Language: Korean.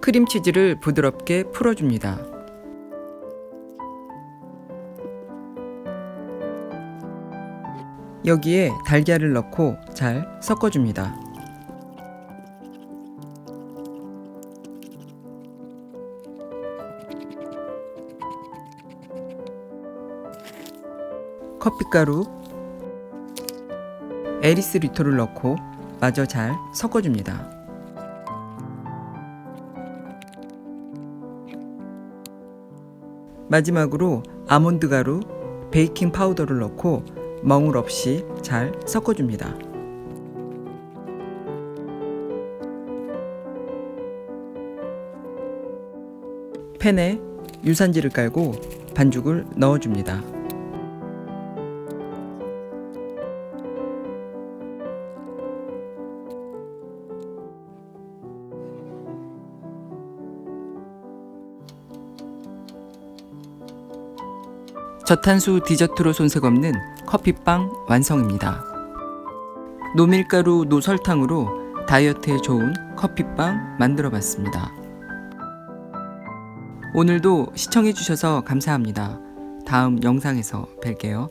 크림치즈를 부드럽게 풀어줍니다. 여기에 달걀을 넣고 잘 섞어줍니다. 커피가루, 에리스 리토를 넣고 마저 잘 섞어줍니다. 마지막으로 아몬드 가루, 베이킹 파우더를 넣고 멍울 없이 잘 섞어줍니다. 팬에 유산지를 깔고 반죽을 넣어줍니다. 저탄수 디저트로 손색 없는 커피빵 완성입니다. 노밀가루 노설탕으로 다이어트에 좋은 커피빵 만들어 봤습니다. 오늘도 시청해 주셔서 감사합니다. 다음 영상에서 뵐게요.